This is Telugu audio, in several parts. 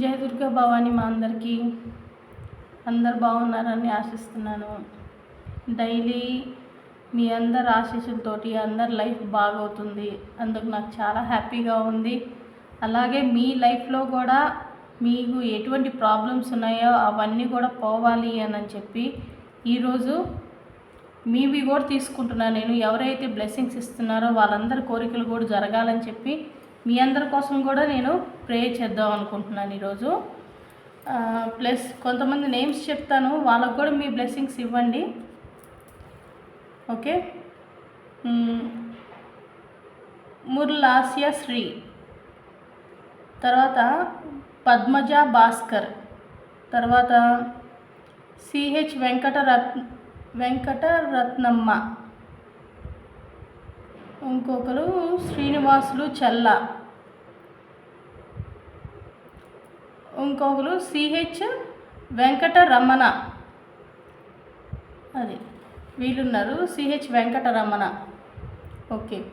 జయ దుర్గా భవాని మా అందరికీ. అందరు బాగున్నారని ఆశిస్తున్నాను. డైలీ మీ అందరి ఆశీస్సులతోటి అందరి లైఫ్ బాగవుతుంది. అందుకు నాకు చాలా హ్యాపీగా ఉంది. అలాగే మీ లైఫ్లో కూడా మీకు ఎటువంటి ప్రాబ్లమ్స్ ఉన్నాయో అవన్నీ కూడా పోవాలి అని చెప్పి ఈరోజు మీవి కూడా తీసుకుంటున్నాను. నేను ఎవరైతే బ్లెస్సింగ్స్ ఇస్తున్నారో వాళ్ళందరి కోరికలు కూడా జరగాలని చెప్పి మీ అందరి కోసం కూడా నేను ప్రే చేద్దాం అనుకుంటున్నాను ఈరోజు. ప్లస్ కొంతమంది నేమ్స్ చెప్తాను వాళ్ళకు కూడా మీ బ్లెస్సింగ్స్ ఇవ్వండి. ఓకే మ్, శ్రీ తర్వాత పద్మజ భాస్కర్ తర్వాత సిహెచ్ వెంకటరత్ వెంకటరత్నమ్మ ఇంకొకరు శ్రీనివాసులు చెల్ల. ఇంకొకరు సిహెచ్ వెంకటరమణ. అది. వీళ్ళున్నారు సిహెచ్ వెంకటరమణ. ఓకే.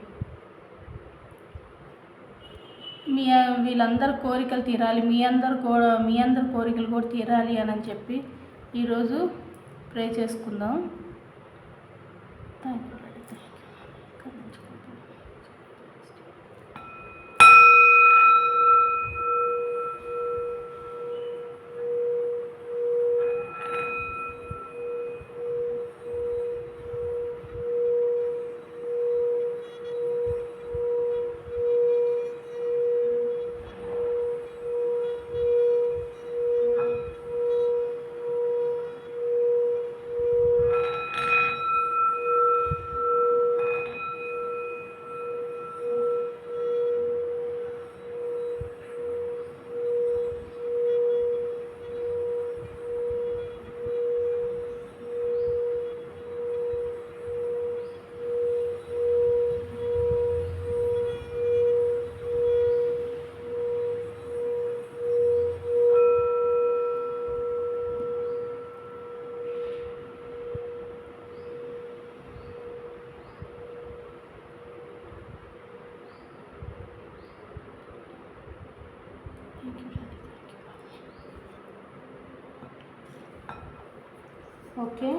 మీ వీళ్ళందరి కోరికలు తీరాలి. మీ అందరు కూడా మీ అందరి కోరికలు కూడా తీరాలి అని చెప్పి ఈరోజు ప్రే చేసుకుందాం. Thank you okay.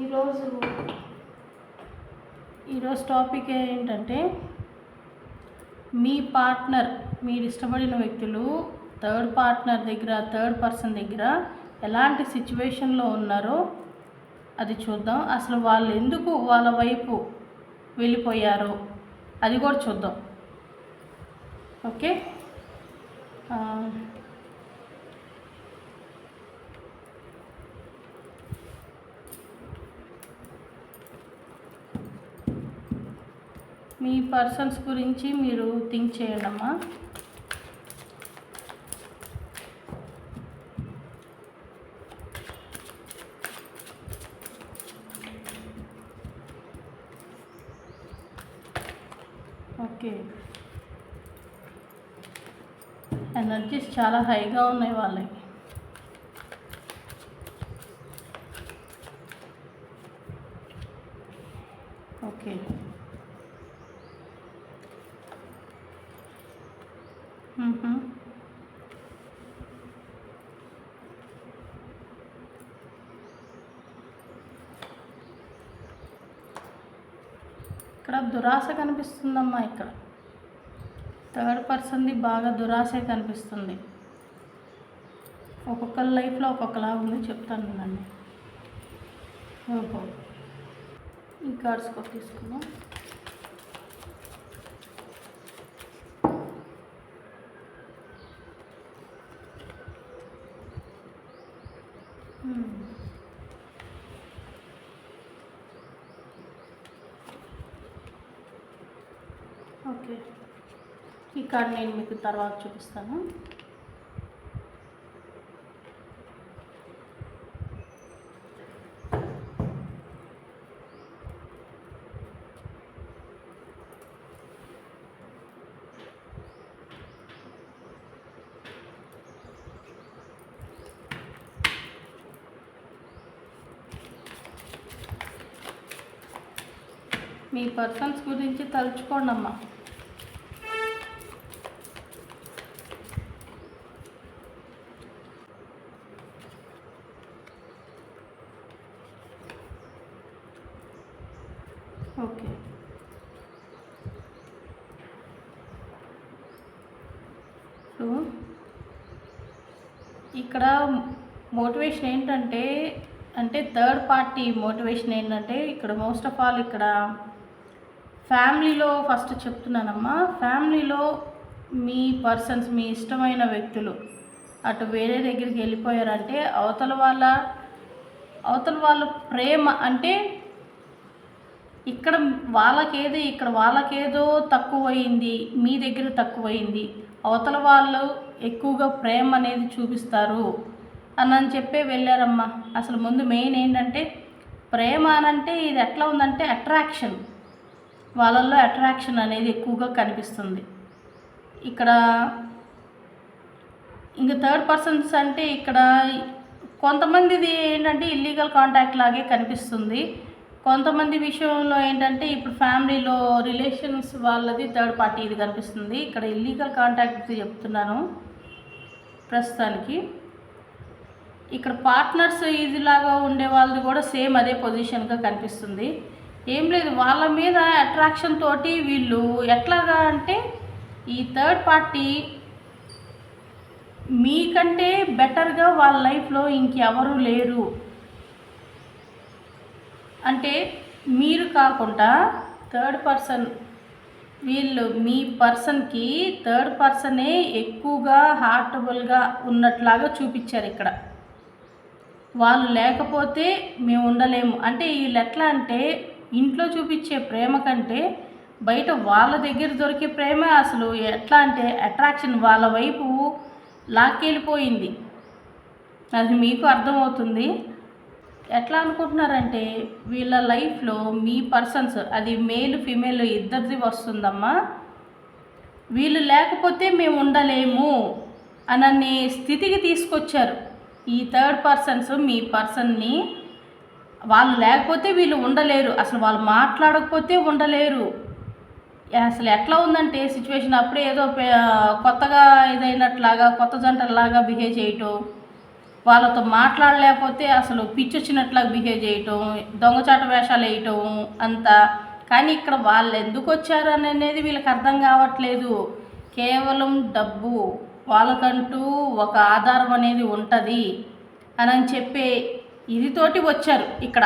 ఈరోజు ఈరోజు టాపిక్ ఏంటంటే మీ పార్ట్నర్ మీరు ఇష్టపడిన వ్యక్తులు థర్డ్ పార్ట్నర్ దగ్గర థర్డ్ పర్సన్ దగ్గర ఎలాంటి సిచ్యువేషన్లో ఉన్నారో అది చూద్దాం. అసలు వాళ్ళు ఎందుకు వాళ్ళ వైపు వెళ్ళిపోయారో అది కూడా చూద్దాం. ఓకే? మీ పర్సన్స్ గురించి మీరు థింక్ చేయండి అమ్మా ఓకే ఎనర్జీస్ చాలా హైగా ఉన్నాయి వాళ్ళకి. ఓకే మ్మ్హ. ఇక్కడ దురాశ కనిపిస్తుందమ్మా ఇక్కడ. థర్డ్ పర్సన్ది బాగా దురాశ కనిపిస్తుంది. ఒక్కొక్కరి లైఫ్లో ఒక్కొక్కలా ఉంది చెప్తాను అండి ఓహో. ఈ కార్డ్స్ కూడా ఓకే. ఈ కార్డ్ నేను మీకు తర్వాత చూపిస్తాను. మీ పర్సన్స్ గురించి తలుచుకోండి అమ్మా ఇప్పుడు ఇక్కడ మోటివేషన్ ఏంటంటే అంటే థర్డ్ పార్టీ మోటివేషన్ ఏంటంటే ఇక్కడ మోస్ట్ ఆఫ్ ఆల్ ఇక్కడ ఫ్యామిలీలో ఫస్ట్ చెప్తున్నానమ్మా ఫ్యామిలీలో మీ పర్సన్స్ మీ ఇష్టమైన వ్యక్తులు అటు వేరే దగ్గరికి వెళ్ళిపోయారంటే అవతల వాళ్ళ అవతల వాళ్ళ ప్రేమ అంటే ఇక్కడ వాళ్ళకేది ఇక్కడ వాళ్ళకేదో తక్కువైంది మీ దగ్గర తక్కువైంది అవతల వాళ్ళు ఎక్కువగా ప్రేమ అనేది చూపిస్తారు. అని అని చెప్పే వెళ్ళారమ్మా. అసలు ముందు మెయిన్ ఏంటంటే ప్రేమ అనంటే ఇది ఎట్లా ఉందంటే అట్రాక్షన్. వాళ్ళల్లో అట్రాక్షన్ అనేది ఎక్కువగా కనిపిస్తుంది. ఇక్కడ ఇంకా థర్డ్ పర్సన్స్ అంటే ఇక్కడ కొంతమందిది ఏంటంటే ఇల్లీగల్ కాంటాక్ట్ లాగే కనిపిస్తుంది. కొంతమంది విషయంలో ఏంటంటే ఇప్పుడు ఫ్యామిలీలో రిలేషన్స్ వాళ్ళది థర్డ్ పార్టీ ఇది కనిపిస్తుంది. ఇక్కడ ఇల్లీగల్ కాంటాక్ట్ చెప్తున్నాను ప్రస్తుతానికి. ఇక్కడ పార్ట్నర్స్ ఇదిలాగా ఉండే వాళ్ళది కూడా సేమ్ అదే పొజిషన్గా కనిపిస్తుంది. ఏం లేదు వాళ్ళ మీద అట్రాక్షన్ తోటి వీళ్ళు ఎట్లాగా అంటే ఈ థర్డ్ పార్టీ మీకంటే బెటర్గా వాళ్ళ లైఫ్లో ఇంకెవరు లేరు. అంటే మీరు కాకుండా థర్డ్ పర్సన్ వీళ్ళు మీ పర్సన్కి థర్డ్ పర్సనే ఎక్కువగా హార్టబుల్గా ఉన్నట్లాగా చూపించారు ఇక్కడ. వాళ్ళు లేకపోతే మేము ఉండలేము. అంటే వీళ్ళు ఎట్లా అంటే ఇంట్లో చూపించే ప్రేమ కంటే బయట వాళ్ళ దగ్గర దొరికే ప్రేమ అసలు ఎట్లా అంటే అట్రాక్షన్ వాళ్ళ వైపు లాక్కెళ్ళిపోయింది. అది మీకు అర్థమవుతుంది? ఎట్లా అనుకుంటున్నారంటే వీళ్ళ లైఫ్లో మీ పర్సన్స్ అది మేల్ ఫీమేల్ ఇద్దరిది వస్తుందమ్మా. వీళ్ళు లేకపోతే మేము ఉండలేము అననే స్థితికి తీసుకొచ్చారు. ఈ థర్డ్ పర్సన్స్ మీ పర్సన్ని వాళ్ళు లేకపోతే వీళ్ళు ఉండలేరు. అసలు వాళ్ళు మాట్లాడకపోతే ఉండలేరు. అసలు ఎట్లా ఉందంటే సిచ్యువేషన్ అప్పుడే ఏదో కొత్తగా ఇదైనట్లాగా కొత్త జంటలాగా బిహేవ్ చేయటం వాళ్ళతో మాట్లాడలేకపోతే అసలు పిచ్చొచ్చినట్లా బిహేవ్ చేయటం దొంగచాట వేషాలు వేయటం అంతా. కానీ ఇక్కడ వాళ్ళు ఎందుకు వచ్చారు అనేది వీళ్ళకి అర్థం కావట్లేదు. కేవలం డబ్బు. వాళ్ళకంటూ ఒక ఆధారం అనేది ఉంటుంది అని అని చెప్పే ఇదితోటి వచ్చారు ఇక్కడ.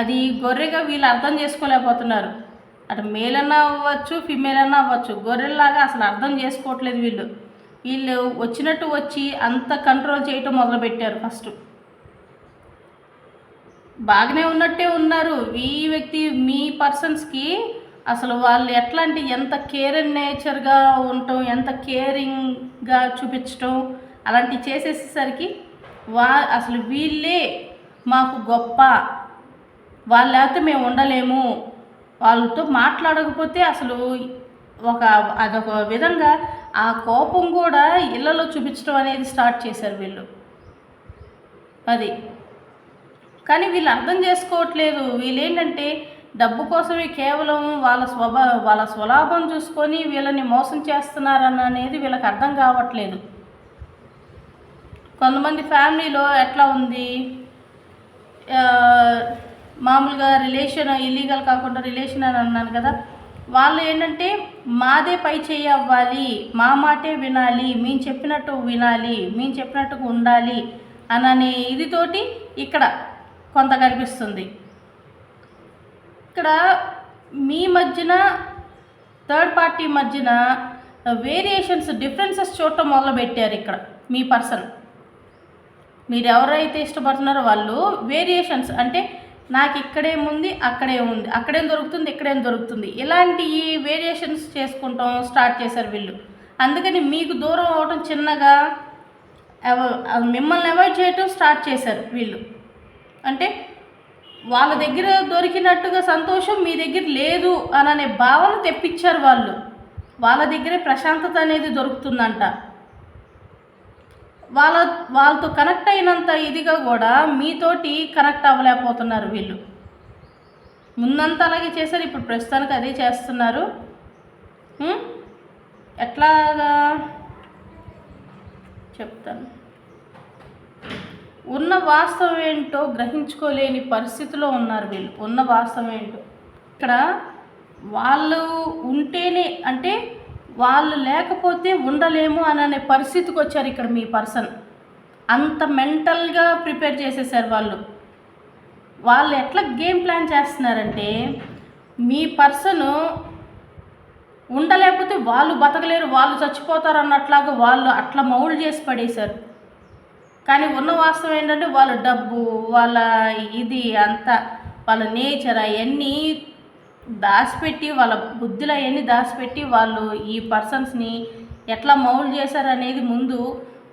అది గొర్రెగా వీళ్ళు అర్థం చేసుకోలేకపోతున్నారు. అటు మేల్ అన్నా అవ్వచ్చు ఫిమేల్ అన్నా అవ్వచ్చు గొర్రెల్లాగా అసలు అర్థం చేసుకోవట్లేదు వీళ్ళు. వీళ్ళు వచ్చినట్టు వచ్చి అంత కంట్రోల్ చేయటం మొదలుపెట్టారు ఫస్ట్ బాగానే ఉన్నట్టే ఉన్నారు. ఈ వ్యక్తి మీ పర్సన్స్కి అసలు వాళ్ళు ఎట్లాంటి ఎంత కేర్ అండ్ నేచర్గా ఉండటం ఎంత కేరింగ్గా చూపించటం అలాంటివి చేసేసేసరికి వా అసలు వీళ్ళే మాకు గొప్ప. వాళ్ళు లేకపోతే మేము ఉండలేము. వాళ్ళతో మాట్లాడకపోతే అసలు ఒక అదొక విధంగా ఆ కోపం కూడా ఇళ్ళలో చూపించడం అనేది స్టార్ట్ చేశారు వీళ్ళు. అది. కానీ వీళ్ళు అర్థం చేసుకోవట్లేదు. వీళ్ళు ఏంటంటే డబ్బు కోసమే కేవలం వాళ్ళ స్వభా వాళ్ళ స్వలాభం చూసుకొని వీళ్ళని మోసం చేస్తున్నారన్న అనేది వీళ్ళకి అర్థం కావట్లేదు. కొంతమంది ఫ్యామిలీలో ఎట్లా ఉంది? మామూలుగా రిలేషన్ ఇల్లీగల్ కాకుండా రిలేషన్ అని అన్నాను కదా. వాళ్ళు ఏంటంటే మాదే పై చేయి అవ్వాలి మా మాటే వినాలి మేము చెప్పినట్టు వినాలి మేము చెప్పినట్టుగా ఉండాలి అననే ఇదితోటి ఇక్కడ కొంత కనిపిస్తుంది. ఇక్కడ మీ మధ్యన థర్డ్ పార్టీ మధ్యన వేరియేషన్స్ డిఫరెన్సెస్ చూడటం మొదలుపెట్టారు ఇక్కడ మీ పర్సన్ మీరు ఎవరైతే ఇష్టపడుతున్నారో వాళ్ళు వేరియేషన్స్ అంటే నాకు ఇక్కడేముంది అక్కడే ఉంది అక్కడేం దొరుకుతుంది ఇక్కడేం దొరుకుతుంది. ఇలాంటి వేరియేషన్స్ చేసుకుంటాం స్టార్ట్ చేశారు వీళ్ళు. అందుకని మీకు దూరం అవ్వటం చిన్నగా మిమ్మల్ని అవాయిడ్ చేయటం స్టార్ట్ చేశారు వీళ్ళు. అంటే వాళ్ళ దగ్గర దొరికినట్టుగా సంతోషం మీ దగ్గర లేదు అని అనే భావన తెప్పించారు వాళ్ళు. వాళ్ళ దగ్గరే ప్రశాంతత అనేది దొరుకుతుందంట. వాళ్ళ వాళ్ళతో కనెక్ట్ అయినంత ఇదిగా కూడా మీతోటి కనెక్ట్ అవ్వలేకపోతున్నారు వీళ్ళు. ముందంతా అలాగే చేశారు ఇప్పుడు ప్రస్తుతానికి అదే చేస్తున్నారు. ఎట్లాగా? చెప్తాను. ఉన్న వాస్తవం ఏంటో గ్రహించుకోలేని పరిస్థితిలో ఉన్నారు వీళ్ళు. ఉన్న వాస్తవం ఏంటో. ఇక్కడ వాళ్ళు ఉంటేనే అంటే వాళ్ళు లేకపోతే ఉండలేము అని అనే పరిస్థితికి వచ్చారు ఇక్కడ మీ పర్సన్. అంత మెంటల్గా ప్రిపేర్ చేసేసారు వాళ్ళు. వాళ్ళు ఎట్లా గేమ్ ప్లాన్ చేస్తున్నారంటే మీ పర్సను ఉండలేకపోతే వాళ్ళు బతకలేరు వాళ్ళు చచ్చిపోతారు అన్నట్లాగా వాళ్ళు అట్లా మౌల్డ్ చేసి పడేశారు. కానీ ఉన్న వాస్తవం ఏంటంటే వాళ్ళ డబ్బు వాళ్ళ ఇది అంతా వాళ్ళ నేచర్ అవన్నీ దాచిపెట్టి వాళ్ళ బుద్ధులు అవన్నీ దాచిపెట్టి వాళ్ళు ఈ పర్సన్స్ని ఎట్లా మౌలు చేశారనేది ముందు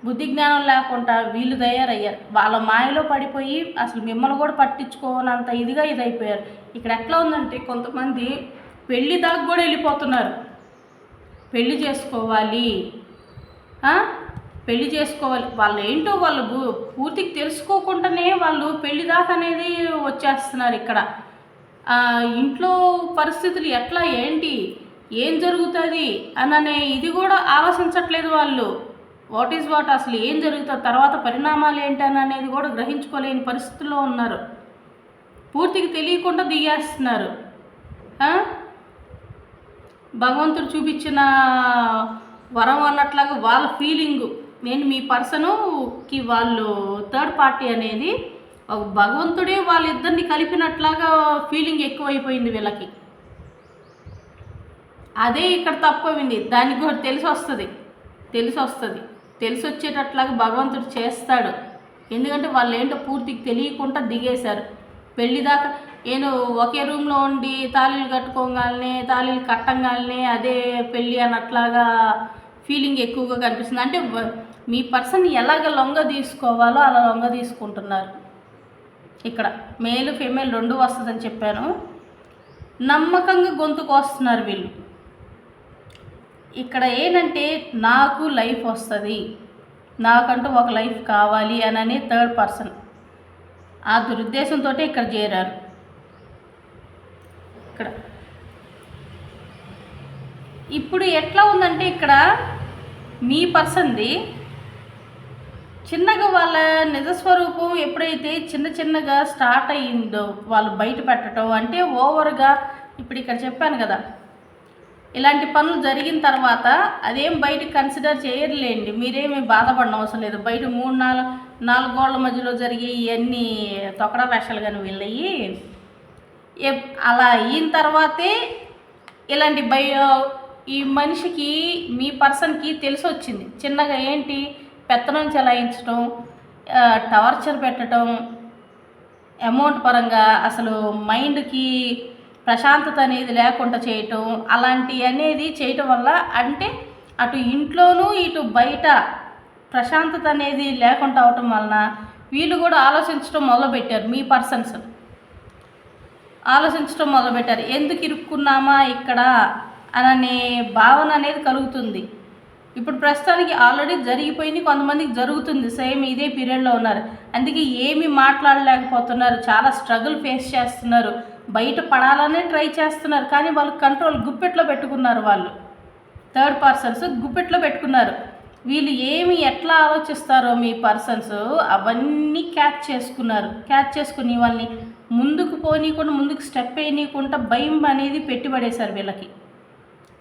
బుద్ధి జ్ఞానం లేకుండా వీళ్ళు తయారయ్యారు. వాళ్ళ మాయలో పడిపోయి అసలు మిమ్మల్ని కూడా పట్టించుకోనంత ఇదిగా ఇదైపోయారు. ఇక్కడ ఎట్లా ఉందంటే కొంతమంది పెళ్ళి దాకా కూడా వెళ్ళిపోతున్నారు. పెళ్ళి చేసుకోవాలి. పెళ్ళి చేసుకోవాలి. వాళ్ళు ఏంటో వాళ్ళు పూర్తికి తెలుసుకోకుండానే వాళ్ళు పెళ్ళి దాకా అనేది వచ్చేస్తున్నారు ఇక్కడ. ఇంట్లో పరిస్థితులు ఎట్లా ఏంటి? ఏం జరుగుతుంది? అననే ఇది కూడా ఆలోచించట్లేదు వాళ్ళు. వాట్ ఈజ్ వాట్ అసలు ఏం జరుగుతుంది? తర్వాత పరిణామాలు ఏంటి అని అనేది కూడా గ్రహించుకోలేని పరిస్థితుల్లో ఉన్నారు. పూర్తికి తెలియకుండా దిగేస్తున్నారు. భగవంతుడు చూపించిన వరం అన్నట్లాగా వాళ్ళ ఫీలింగు నేను మీ పర్సనుకి వాళ్ళు థర్డ్ పార్టీ అనేది ఒక భగవంతుడే వాళ్ళిద్దరిని కలిపినట్లాగా ఫీలింగ్ ఎక్కువైపోయింది వీళ్ళకి. అదే ఇక్కడ తప్పవింది దానికి కూడా తెలిసి వస్తుంది. తెలిసి వస్తుంది. తెలిసి వచ్చేటట్లాగా భగవంతుడు చేస్తాడు. ఎందుకంటే వాళ్ళు ఏంటో పూర్తిగా తెలియకుండా దిగేశారు. పెళ్ళి దాకా నేను ఒకే రూమ్లో ఉండి తాళీలు కట్టుకోగానే తాళీలు కట్టంగానే అదే పెళ్ళి అన్నట్లాగా ఫీలింగ్ ఎక్కువగా కనిపిస్తుంది. అంటే మీ పర్సన్ ఎలాగ లొంగ తీసుకోవాలో అలా లొంగ తీసుకుంటున్నారు. ఇక్కడ మేల్ ఫీమేల్ రెండు వస్తుందని చెప్పాను. నమ్మకంగా గొంతుకు వస్తున్నారు వీళ్ళు. ఇక్కడ ఏంటంటే నాకు లైఫ్ వస్తుంది. నాకంటూ ఒక లైఫ్ కావాలి అని థర్డ్ పర్సన్. ఆ దురుద్దేశంతో ఇక్కడ చేరారు. ఇక్కడ ఇప్పుడు ఎట్లా ఉందంటే ఇక్కడ మీ పర్సన్ది చిన్నగా వాళ్ళ నిజస్వరూపం ఎప్పుడైతే చిన్న చిన్నగా స్టార్ట్ అయ్యిందో వాళ్ళు బయట పెట్టడం అంటే ఓవర్గా ఇప్పుడు ఇక్కడ చెప్పాను కదా ఇలాంటి పనులు జరిగిన తర్వాత అదేం బయట కన్సిడర్ చేయర్లేండి. మీరేమి బాధపడడం అవసరం లేదు. బయట మూడు నాలుగు నాలుగు గోళ్ళ మధ్యలో జరిగే ఇవన్నీ తొక్కడా వేషాలు కానీ వెళ్ళయి అలా అయిన తర్వాతే ఇలాంటి భయ ఈ మనిషికి మీ పర్సన్కి తెలిసి వచ్చింది చిన్నగా ఏంటి? పెత్తనం చెలాయించడం టార్చర్ పెట్టడం అమౌంట్ పరంగా అసలు మైండ్కి ప్రశాంతత అనేది లేకుండా చేయటం అలాంటి అనేది చేయటం వల్ల అంటే అటు ఇంట్లోనూ ఇటు బయట ప్రశాంతత అనేది లేకుండా అవటం వలన వీళ్ళు కూడా ఆలోచించడం మొదలుపెట్టారు మీ పర్సన్స్. ఆలోచించడం మొదలుపెట్టారు. ఎందుకు ఇరుక్కున్నామా ఇక్కడ? అననే భావన అనేది కలుగుతుంది. ఇప్పుడు ప్రస్తుతానికి ఆల్రెడీ జరిగిపోయింది కొంతమందికి జరుగుతుంది. సేమ్ ఇదే పీరియడ్లో ఉన్నారు. అందుకే ఏమి మాట్లాడలేకపోతున్నారు. చాలా స్ట్రగుల్ ఫేస్ చేస్తున్నారు. బయట పడాలనే ట్రై చేస్తున్నారు. కానీ వాళ్ళు కంట్రోల్ గుప్పెట్లో పెట్టుకున్నారు వాళ్ళు. థర్డ్ పర్సన్స్ గుప్పెట్లో పెట్టుకున్నారు. వీళ్ళు ఏమి ఎట్లా ఆలోచిస్తారో మీ పర్సన్స్ అవన్నీ క్యాచ్ చేసుకున్నారు. క్యాచ్ చేసుకుని వాళ్ళని ముందుకు పోనీయకుండా ముందుకు స్టెప్ వేయనీయకుండా భయం అనేది పెట్టుబడేశారు వీళ్ళకి.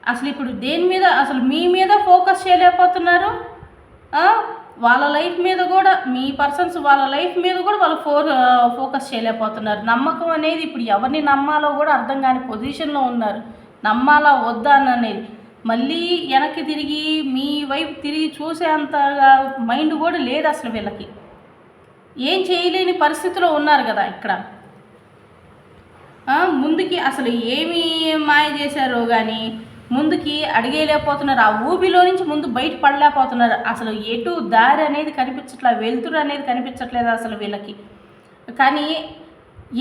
అసలు ఇప్పుడు దేని మీద అసలు మీ మీద ఫోకస్ చేయలేకపోతున్నారు? వాళ్ళ లైఫ్ మీద కూడా మీ పర్సన్స్ వాళ్ళ లైఫ్ మీద కూడా వాళ్ళు ఫో ఫోకస్ చేయలేకపోతున్నారు. నమ్మకం అనేది ఇప్పుడు ఎవరిని నమ్మాలో కూడా అర్థం కాని పొజిషన్లో ఉన్నారు. నమ్మాలా వద్దా అని అనేది. మళ్ళీ వెనక్కి తిరిగి మీ వైపు తిరిగి చూసేంతగా మైండ్ కూడా లేదు అసలు వీళ్ళకి. ఏం చేయలేని పరిస్థితిలో ఉన్నారు కదా ఇక్కడ. ముందుకి అసలు ఏమి మాయ చేశారో కానీ ముందుకి అడిగేయలేకపోతున్నారు. ఆ ఊబిలో నుంచి ముందు బయట పడలేకపోతున్నారు. అసలు ఎటు దారి అనేది కనిపించట్లేదు వెలుతురు అనేది కనిపించట్లేదు అసలు వీళ్ళకి. కానీ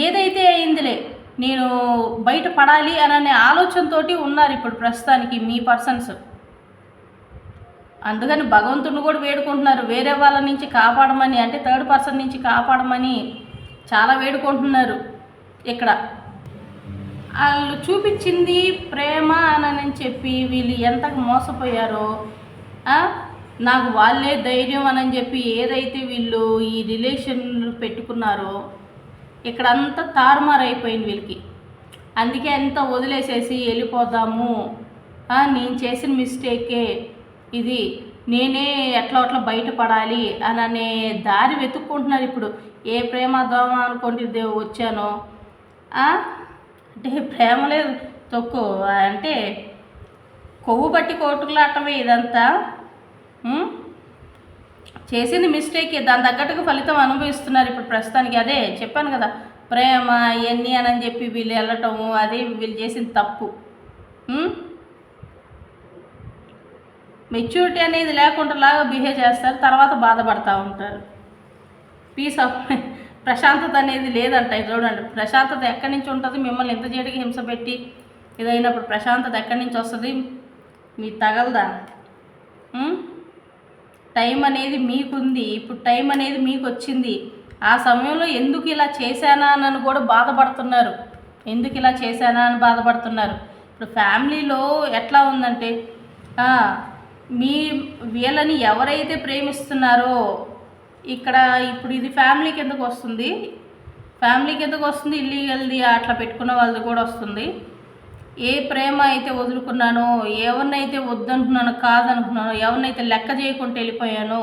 ఏదైతే అయిందిలే నేను బయట పడాలి అనే ఆలోచనతోటి ఉన్నారు ఇప్పుడు ప్రస్తుతానికి మీ పర్సన్స్. అందుకని భగవంతుడిని కూడా వేడుకుంటున్నారు. వేరే వాళ్ళ నుంచి కాపాడమని అంటే థర్డ్ పర్సన్ నుంచి కాపాడమని చాలా వేడుకుంటున్నారు ఇక్కడ. వాళ్ళు చూపించింది ప్రేమ అని చెప్పి వీళ్ళు ఎంతకు మోసపోయారో నాకు వాళ్ళే ధైర్యం అని చెప్పి ఏదైతే వీళ్ళు ఈ రిలేషన్ పెట్టుకున్నారో ఇక్కడ అంతా తారుమారు అయిపోయింది వీళ్ళకి. అందుకే ఎంత వదిలేసేసి వెళ్ళిపోదాము. నేను చేసిన మిస్టేకే ఇది. నేనే ఎట్లా అట్లా బయటపడాలి అని అనే దారి వెతుక్కుంటున్నారు ఇప్పుడు. ఏ ప్రేమ దోమ అనుకోండి వచ్చానో అంటే ప్రేమ లేదు. తొక్కు. అంటే కొవ్వు బట్టి కోటుకులాటమే ఇదంతా. చేసింది మిస్టేక్. దాని తగ్గట్టుగా ఫలితం అనుభవిస్తున్నారు ఇప్పుడు ప్రస్తుతానికి. అదే చెప్పాను కదా. ప్రేమ ఇవన్నీ అని చెప్పి వీళ్ళు వెళ్ళటము అదే వీళ్ళు చేసిన తప్పు. మెచ్యూరిటీ అనేది లేకుండా లాగా బిహేవ్ చేస్తారు. తర్వాత బాధపడతా ఉంటారు. పీస్ ఆఫ్ ప్రశాంతత అనేది లేదంట. ఇది చూడండి. ప్రశాంతత ఎక్కడి నుంచి ఉంటుంది? మిమ్మల్ని ఎంత చేడికి హింస పెట్టి ఇదైనప్పుడు ప్రశాంతత ఎక్కడి నుంచి వస్తుంది? మీ తగలదా? టైం అనేది మీకుంది. ఇప్పుడు టైం అనేది మీకు వచ్చింది ఆ సమయంలో ఎందుకు ఇలా చేశానా అని కూడా బాధపడుతున్నారు. ఎందుకు ఇలా చేశానా అని బాధపడుతున్నారు. ఇప్పుడు ఫ్యామిలీలో ఎట్లా ఉందంటే మీ వీళ్ళని ఎవరైతే ప్రేమిస్తున్నారో ఇక్కడ ఇప్పుడు ఇది ఫ్యామిలీ కిందకు వస్తుంది. ఫ్యామిలీ కిందకు వస్తుంది ఇల్లీగల్ది అట్లా పెట్టుకున్న వాళ్ళది కూడా వస్తుంది. ఏ ప్రేమ అయితే వదులుకున్నానో ఎవరినైతే వద్దనుకున్నానో కాదనుకున్నానో ఎవరినైతే లెక్క చేయకుండా వెళ్ళిపోయానో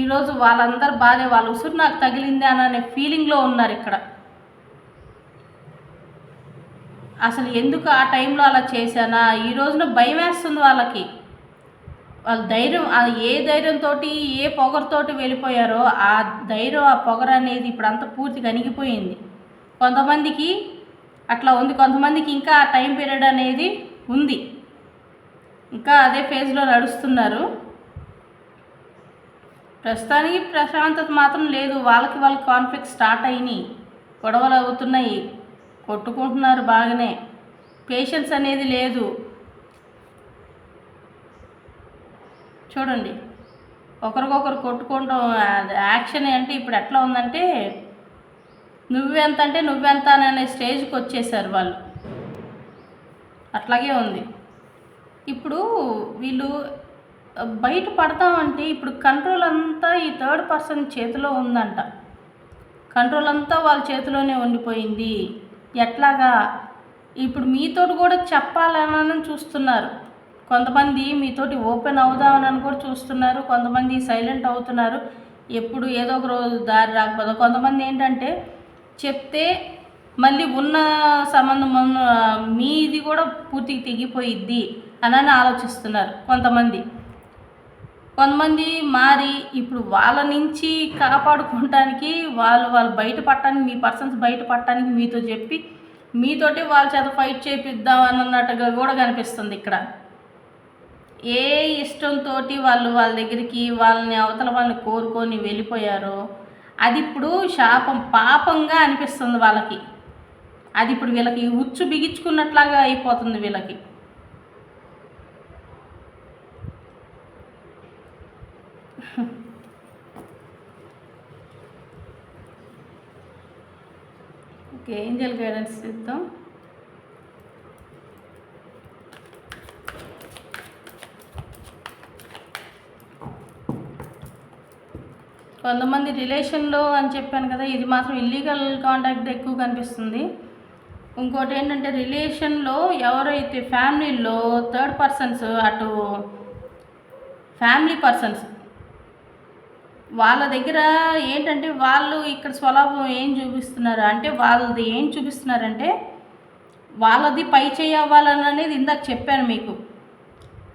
ఈరోజు వాళ్ళందరూ బాధే వాళ్ళ ఉసురు నాకు తగిలింది అని అనే ఫీలింగ్లో ఉన్నారు ఇక్కడ. అసలు ఎందుకు ఆ టైంలో అలా చేశానా? ఈ రోజున భయం వేస్తుంది వాళ్ళకి. వాళ్ళ ధైర్యం ఆ ఏ ధైర్యంతో ఏ పొగరుతోటి వెళ్ళిపోయారో ఆ ధైర్యం ఆ పొగర అనేది ఇప్పుడు అంతా పూర్తిగా అణిగిపోయింది కొంతమందికి అట్లా ఉంది. కొంతమందికి ఇంకా ఆ టైం పీరియడ్ అనేది ఉంది. ఇంకా అదే ఫేజ్లో నడుస్తున్నారు. ప్రస్తుతానికి ప్రశాంతత మాత్రం లేదు. వాళ్ళకి వాళ్ళ కాన్ఫ్లిక్ట్ స్టార్ట్ అయినాయి. గొడవలు అవుతున్నాయి. కొట్టుకుంటున్నారు బాగానే. పేషెన్స్ అనేది లేదు. చూడండి. ఒకరికొకరు కొట్టుకోవడం యాక్షన్ అంటే ఇప్పుడు ఎట్లా ఉందంటే నువ్వెంత అంటే నువ్వెంత అనే స్టేజ్కి వచ్చేసారు వాళ్ళు. అట్లాగే ఉంది. ఇప్పుడు వీళ్ళు బయట పడతామంటే ఇప్పుడు కంట్రోల్ అంతా ఈ థర్డ్ పర్సన్ చేతిలో ఉందంట. కంట్రోల్ అంతా వాళ్ళ చేతిలోనే ఉండిపోయింది. ఎట్లాగా? ఇప్పుడు మీతోటి కూడా చెప్పాలని చూస్తున్నారు. కొంతమంది మీతోటి ఓపెన్ అవుదామని కూడా చూస్తున్నారు. కొంతమంది సైలెంట్ అవుతున్నారు. ఎప్పుడు ఏదో ఒక రోజు దారి రాకపోతే కొంతమంది ఏంటంటే చెప్తే మళ్ళీ ఉన్న సంబంధం మీది కూడా పూర్తికి తెగిపోయిద్ది అని ఆలోచిస్తున్నారు కొంతమంది. కొంతమంది మారి ఇప్పుడు వాళ్ళ నుంచి కాపాడుకోవటానికి వాళ్ళు వాళ్ళు బయటపడటానికి మీ పర్సన్స్ బయటపడటానికి మీతో చెప్పి మీతోటి వాళ్ళ చేత ఫైట్ చేపిద్దాం అన్నట్టుగా కూడా కనిపిస్తుంది ఇక్కడ. ఏ ఇష్టంతో వాళ్ళు వాళ్ళ దగ్గరికి వాళ్ళని అవతల వాళ్ళని కోరుకొని వెళ్ళిపోయారో అది ఇప్పుడు శాపం పాపంగా అనిపిస్తుంది వాళ్ళకి. అది ఇప్పుడు వీళ్ళకి ఉచ్చు బిగించుకున్నట్లాగా అయిపోతుంది వీళ్ళకి. ఓకే ఏంజల్ గైడెన్స్ ఇద్దాం. కొంతమంది రిలేషన్లో అని చెప్పాను కదా ఇది మాత్రం ఇల్లీగల్ కాంటాక్ట్ ఎక్కువ కనిపిస్తుంది. ఇంకోటి ఏంటంటే రిలేషన్లో ఎవరైతే ఫ్యామిలీలో థర్డ్ పర్సన్స్ అటు ఫ్యామిలీ పర్సన్స్ వాళ్ళ దగ్గర ఏంటంటే వాళ్ళు ఇక్కడ స్వలాభం ఏం చూపిస్తున్నారు? అంటే వాళ్ళది ఏం చూపిస్తున్నారంటే వాళ్ళది పై చేయి అవ్వాలని అనేది ఇందాక చెప్పాను మీకు.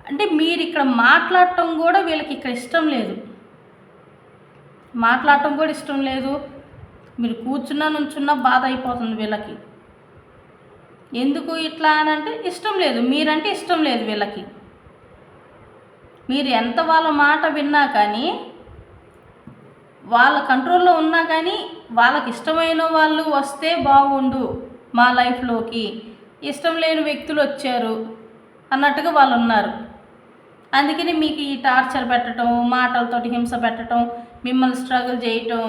అంటే మీరు ఇక్కడ మాట్లాడటం కూడా వీళ్ళకి ఇక్కడ ఇష్టం లేదు. మాట్లాడటం కూడా ఇష్టం లేదు. మీరు కూర్చున్నా నుంచున్నా బాధ అయిపోతుంది వీళ్ళకి. ఎందుకు ఇట్లా అని అంటే ఇష్టం లేదు. మీరంటే ఇష్టం లేదు వీళ్ళకి. మీరు ఎంత వాళ్ళ మాట విన్నా కానీ వాళ్ళ కంట్రోల్లో ఉన్నా కానీ వాళ్ళకి ఇష్టమైన వాళ్ళు వస్తే బాగుండు మా లైఫ్లోకి. ఇష్టం లేని వ్యక్తులు వచ్చారు అన్నట్టుగా వాళ్ళు ఉన్నారు. అందుకని మీకు ఈ టార్చర్ పెట్టడం మాటలతోటి హింస పెట్టడం మిమ్మల్ని స్ట్రగుల్ చేయటం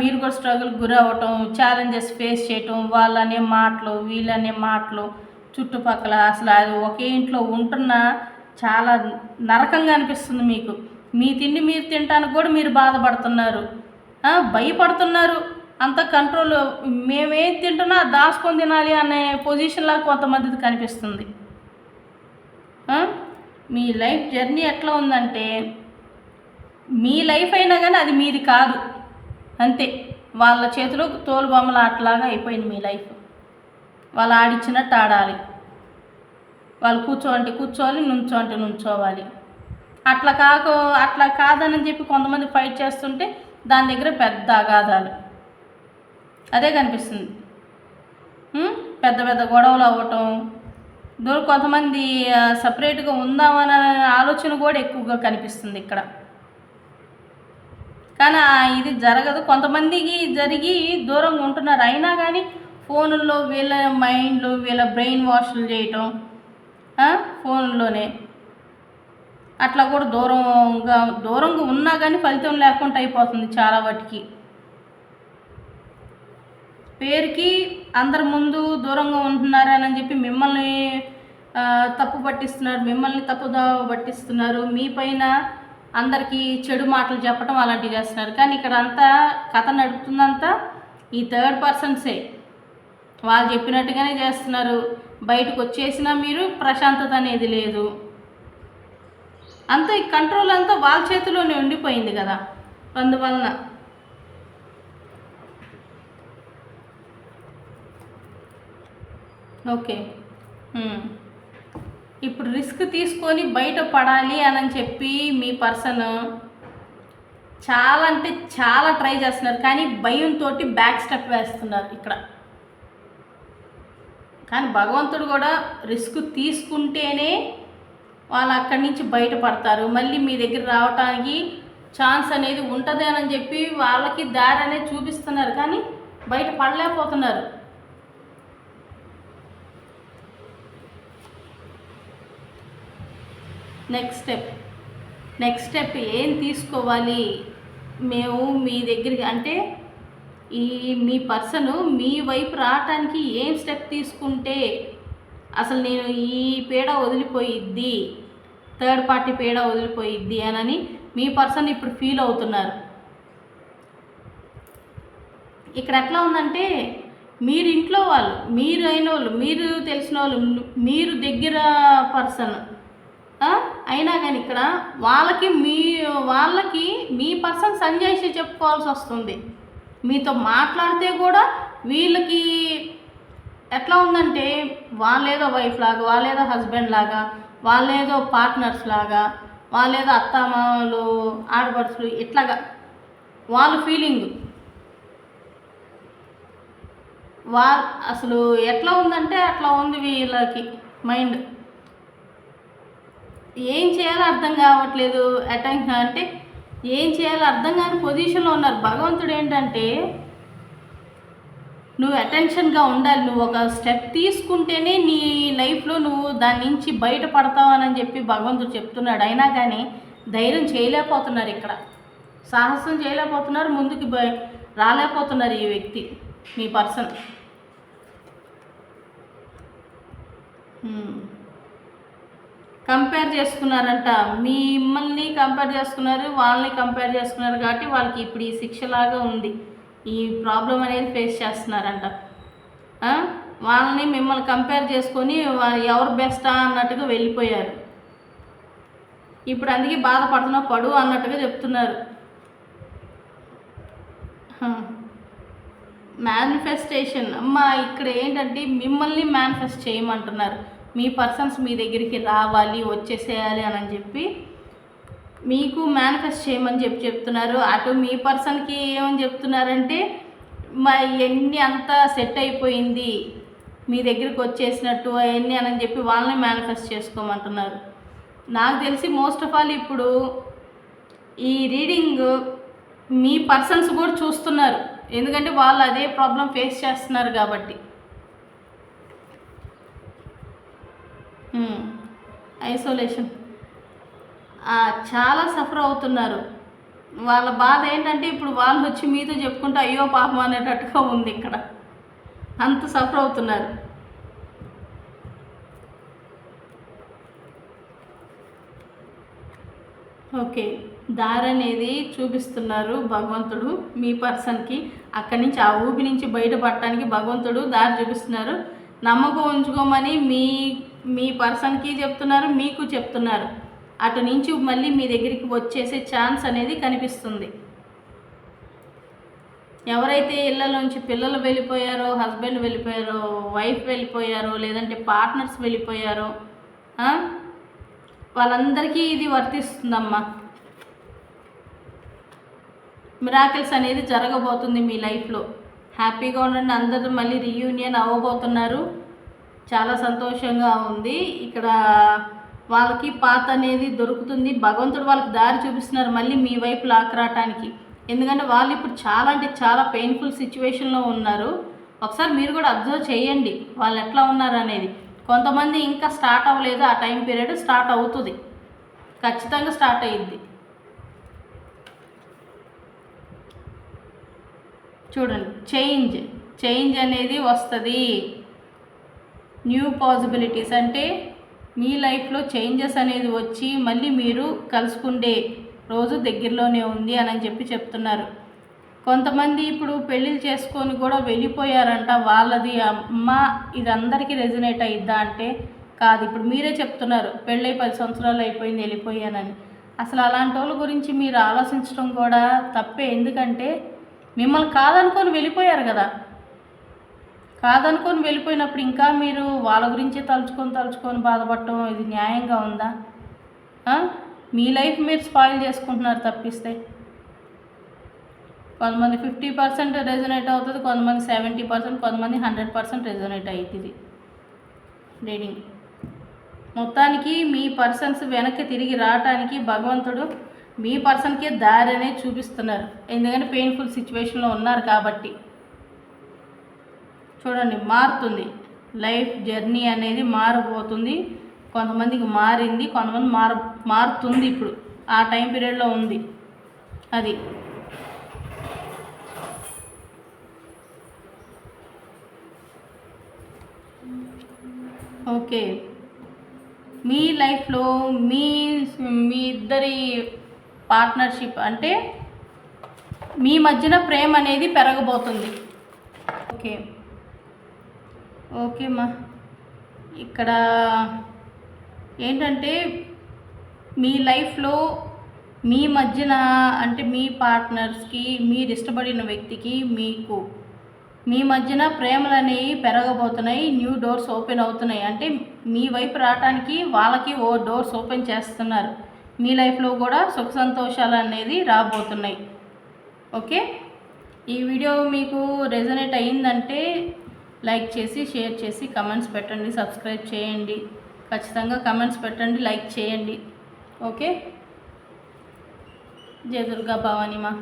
మీరు కూడా స్ట్రగుల్ గురి అవ్వటం ఛాలెంజెస్ ఫేస్ చేయటం వాళ్ళనే మాటలు వీళ్ళనే మాటలు చుట్టుపక్కల అసలు అది ఒకే ఇంట్లో ఉంటున్నా చాలా నరకంగా అనిపిస్తుంది మీకు. మీ తిండి మీరు తినటానికి కూడా మీరు బాధపడుతున్నారు. భయపడుతున్నారు. అంత కంట్రోల్ మేమేం తింటున్నా దాచుకొని తినాలి అనే పొజిషన్లా కొంతమందిది కనిపిస్తుంది. మీ లైఫ్ జర్నీ ఎట్లా ఉందంటే మీ లైఫ్ అయినా కానీ అది మీది కాదు. అంతే. వాళ్ళ చేతిలో తోలు బొమ్మల ఆటలాగా అయిపోయింది మీ లైఫ్. వాళ్ళు ఆడిచ్చినట్టు ఆడాలి. వాళ్ళు కూర్చో అంటే కూర్చోవాలి నుంచో అంటే నుంచోవాలి. అట్లా కాక అట్లా కాదని చెప్పి కొంతమంది ఫైట్ చేస్తుంటే దాని దగ్గర పెద్ద అగాధాలు. అదే కనిపిస్తుంది. పెద్ద పెద్ద గొడవలు అవ్వటం. దూరం కొంతమంది సపరేట్గా ఉందామనే ఆలోచన కూడా ఎక్కువగా కనిపిస్తుంది ఇక్కడ. కానీ ఇది జరగదు. కొంతమందికి జరిగి దూరంగా ఉంటున్నారు. అయినా కానీ ఫోన్లో వీళ్ళ మైండ్లో వీళ్ళ బ్రెయిన్ వాష్లు చేయటం ఫోన్లోనే అట్లా కూడా దూరంగా దూరంగా ఉన్నా కానీ ఫలితం లేకుండా అయిపోతుంది చాలా వాటికి. పేరుకి అందరి ముందు దూరంగా ఉంటున్నారని చెప్పి మిమ్మల్ని తప్పు పట్టిస్తున్నారు మిమ్మల్ని తప్పుదా పట్టిస్తున్నారు. మీ పైన అందరికీ చెడు మాటలు చెప్పడం అలాంటివి చేస్తున్నారు. కానీ ఇక్కడ అంతా కథ నడుపుతుందంతా ఈ థర్డ్ పర్సన్సే. వాళ్ళు చెప్పినట్టుగానే చేస్తున్నారు. బయటకు వచ్చేసినా మీరు ప్రశాంతత అనేది లేదు. అంతా ఈ కంట్రోల్ అంతా వాళ్ళ చేతిలోనే ఉండిపోయింది కదా. అందువలన. ఓకే. ఇప్పుడు రిస్క్ తీసుకొని బయట పడాలి అని చెప్పి మీ పర్సన్ చాలా అంటే చాలా ట్రై చేస్తున్నారు. కానీ భయంతో బ్యాక్ స్టెప్ వేస్తున్నారు ఇక్కడ. కానీ భగవంతుడు కూడా రిస్క్ తీసుకుంటేనే వాళ్ళు అక్కడి నుంచి బయటపడతారు మళ్ళీ మీ దగ్గర రావటానికి ఛాన్స్ అనేది ఉంటుంది అని చెప్పి వాళ్ళకి దారి అనేది చూపిస్తున్నారు. కానీ బయట పడలేకపోతున్నారు. నెక్స్ట్ స్టెప్ నెక్స్ట్ స్టెప్ ఏం తీసుకోవాలి? మేము మీ దగ్గరికి అంటే ఈ మీ పర్సన్ మీ వైపు రావటానికి ఏం స్టెప్ తీసుకుంటే అసలు నేను ఈ పీడ వదిలిపోయిద్ది థర్డ్ పార్టీ పీడ వదిలిపోయిద్ది అనని మీ పర్సన్ ఇప్పుడు ఫీల్ అవుతున్నారు. ఇక్కడ ఎట్లా ఉందంటే మీరు ఇంట్లో వాళ్ళు మీరు అయిన వాళ్ళు మీరు తెలిసిన వాళ్ళు మీరు దగ్గర పర్సన్ అయినా కానీ ఇక్కడ వాళ్ళకి మీ వాళ్ళకి మీ పర్సన్ సంజయ్షి చెప్పుకోవాల్సి వస్తుంది. మీతో మాట్లాడితే కూడా వీళ్ళకి ఎట్లా ఉందంటే వాళ్ళేదో వైఫ్ లాగా వాళ్ళేదో హస్బెండ్ లాగా వాళ్ళేదో పార్ట్నర్స్ లాగా వాళ్ళేదో అత్తమామలు ఆడపడుచులు ఇట్లాగా వాళ్ళ ఫీలింగ్ వా అసలు ఎట్లా ఉందంటే అట్లా ఉంది వీళ్ళకి మైండ్ ఏం చేయాలో అర్థం కావట్లేదు. అటెన్షన్ అంటే ఏం చేయాలో అర్థం కాని పొజిషన్లో ఉన్నారు. భగవంతుడు ఏంటంటే నువ్వు అటెన్షన్గా ఉండాలి. నువ్వు ఒక స్టెప్ తీసుకుంటేనే నీ లైఫ్లో నువ్వు దాని నుంచి బయటపడతావని చెప్పి భగవంతుడు చెప్తున్నాడు. అయినా కానీ ధైర్యం చేయలేకపోతున్నారు ఇక్కడ. సాహసం చేయలేకపోతున్నారు. ముందుకు రాలేకపోతున్నారు ఈ వ్యక్తి మీ పర్సన్. కంపేర్ చేసుకున్నారంట. మిమ్మల్ని కంపేర్ చేసుకున్నారు వాళ్ళని కంపేర్ చేసుకున్నారు కాబట్టి వాళ్ళకి ఇప్పుడు ఈ శిక్షలాగా ఉంది. ఈ ప్రాబ్లం అనేది ఫేస్ చేస్తున్నారంట. వాళ్ళని మిమ్మల్ని కంపేర్ చేసుకొని ఎవరు బెస్టా అన్నట్టుగా వెళ్ళిపోయారు. ఇప్పుడు అందుకే బాధపడుతున్నావు పడు అన్నట్టుగా చెప్తున్నారు. మేనిఫెస్టేషన్ అమ్మ ఇక్కడ ఏంటంటే మిమ్మల్ని మేనిఫెస్ట్ చేయమంటున్నారు. మీ పర్సన్స్ మీ దగ్గరికి రావాలి వచ్చేసేయాలి అని చెప్పి మీకు మేనిఫెస్ట్ చేయమని చెప్పి చెప్తున్నారు. అటు మీ పర్సన్కి ఏమని చెప్తున్నారంటే మా ఎన్ని అంతా సెట్ అయిపోయింది మీ దగ్గరికి వచ్చేసినట్టు అవన్నీ అని చెప్పి వాళ్ళని మేనిఫెస్ట్ చేసుకోమంటున్నారు. నాకు తెలిసి మోస్ట్ ఆఫ్ ఆల్ ఇప్పుడు ఈ రీడింగ్ మీ పర్సన్స్ కూడా చూస్తున్నారు. ఎందుకంటే వాళ్ళు అదే ప్రాబ్లం ఫేస్ చేస్తున్నారు కాబట్టి. ఐసోలేషన్ చాలా సఫర్ అవుతున్నారు. వాళ్ళ బాధ ఏంటంటే ఇప్పుడు వాళ్ళు వచ్చి మీతో చెప్పుకుంటే అయ్యో పాపం అనేటట్టుగా ఉంది ఇక్కడ. అంత సఫర్ అవుతున్నారు. ఓకే. దారి అనేది చూపిస్తున్నారు భగవంతుడు మీ పర్సన్కి. అక్కడి నుంచి ఆ ఊపి నుంచి బయటపడటానికి భగవంతుడు దారి చూపిస్తున్నారు. నమ్మకం ఉంచుకోమని మీ మీ పర్సన్కి చెప్తున్నారు మీకు చెప్తున్నారు. అటు నుంచి మళ్ళీ మీ దగ్గరికి వచ్చేసే ఛాన్స్ అనేది కనిపిస్తుంది. ఎవరైతే ఇళ్ళలోంచి పిల్లలు వెళ్ళిపోయారో హస్బెండ్ వెళ్ళిపోయారో వైఫ్ వెళ్ళిపోయారో లేదంటే పార్ట్నర్స్ వెళ్ళిపోయారో వాళ్ళందరికీ ఇది వర్తిస్తుందమ్మా. మిరాకిల్స్ అనేది జరగబోతుంది మీ లైఫ్లో హ్యాపీగా ఉండండి అందరూ మళ్ళీ రీయూనియన్ అవ్వబోతున్నారు. చాలా సంతోషంగా ఉంది. ఇక్కడ వాళ్ళకి పాత అనేది దొరుకుతుంది. భగవంతుడు వాళ్ళకి దారి చూపిస్తున్నారు మళ్ళీ మీ వైపు లాక్రాటానికి. ఎందుకంటే వాళ్ళు ఇప్పుడు చాలా అంటే చాలా పెయిన్ఫుల్ సిచ్యువేషన్లో ఉన్నారు. ఒకసారి మీరు కూడా అబ్జర్వ్ చేయండి వాళ్ళు ఎట్లా ఉన్నారు అనేది. కొంతమంది ఇంకా స్టార్ట్ అవ్వలేదు. ఆ టైం పీరియడ్ స్టార్ట్ అవుతుంది. ఖచ్చితంగా స్టార్ట్ అయ్యిద్ది చూడండి. చేంజ్ చేంజ్ అనేది వస్తుంది. న్యూ పాసిబిలిటీస్ అంటే మీ లైఫ్లో చేంజెస్ అనేది వచ్చి మళ్ళీ మీరు కలుసుకుండే రోజు దగ్గరలోనే ఉంది అని చెప్పి చెప్తున్నారు. కొంతమంది ఇప్పుడు పెళ్ళిళ్ళు చేసుకొని కూడా వెళ్ళిపోయారంట వాళ్ళది అమ్మ ఇది అందరికీ రెజినేట్ అయిద్దా అంటే కాదు. ఇప్పుడు మీరే చెప్తున్నారు పెళ్ళై పది సంవత్సరాలు అయిపోయింది వెళ్ళిపోయానని. అసలు అలాంటి వాళ్ళ గురించి మీరు ఆలోచించడం కూడా తప్పే. ఎందుకంటే మిమ్మల్ని కాదనుకొని వెళ్ళిపోయారు కదా. కాదనుకొని వెళ్ళిపోయినప్పుడు ఇంకా మీరు వాళ్ళ గురించే తలుచుకొని తలుచుకొని బాధపడటం ఇది న్యాయంగా ఉందా? మీ లైఫ్ మీరు స్పాయిల్ చేసుకుంటున్నారు తప్పిస్తే. కొంతమంది ఫిఫ్టీ పర్సెంట్ రెజొనేట్ అవుతుంది కొంతమంది సెవెంటీ పర్సెంట్ కొంతమంది హండ్రెడ్ పర్సెంట్ రెజొనేట్ అవుతుంది రీడింగ్. మొత్తానికి మీ పర్సన్స్ వెనక్కి తిరిగి రావటానికి భగవంతుడు మీ పర్సన్కే దారి అనేది చూపిస్తున్నారు. ఎందుకంటే పెయిన్ఫుల్ సిచ్యువేషన్లో ఉన్నారు కాబట్టి. చూడండి మారుతుంది. లైఫ్ జర్నీ అనేది మారిపోతుంది కొంతమందికి మారింది కొంతమంది మార మారుతుంది ఇప్పుడు. ఆ టైం పీరియడ్లో ఉంది. అది. ఓకే. మీ లైఫ్లో మీ మీ ఇద్దరి పార్ట్నర్షిప్ అంటే మీ మధ్యన ప్రేమ అనేది పెరగబోతుంది. ఓకే. ఓకే ఇక్కడ ఏంటంటే మీ లైఫ్లో మీ మధ్యన అంటే మీ పార్ట్నర్స్కి మీరు ఇష్టపడిన వ్యక్తికి మీకు మీ మధ్యన ప్రేమలు అనేవి పెరగబోతున్నాయి న్యూ డోర్స్ ఓపెన్ అవుతున్నాయి. అంటే మీ వైపు రావటానికి వాళ్ళకి ఓ డోర్స్ ఓపెన్ చేస్తున్నారు. మీ లైఫ్లో కూడా సుఖ సంతోషాలు అనేది రాబోతున్నాయి. ఓకే? ఈ వీడియో మీకు రెజనేట్ అయ్యిందంటే లైక్ చేసి షేర్ చేసి కమెంట్స్ పెట్టండి సబ్స్క్రైబ్ చేయండి. ఖచ్చితంగా కమెంట్స్ పెట్టండి లైక్ చేయండి. ఓకే? జయ దుర్గా భవానీమా.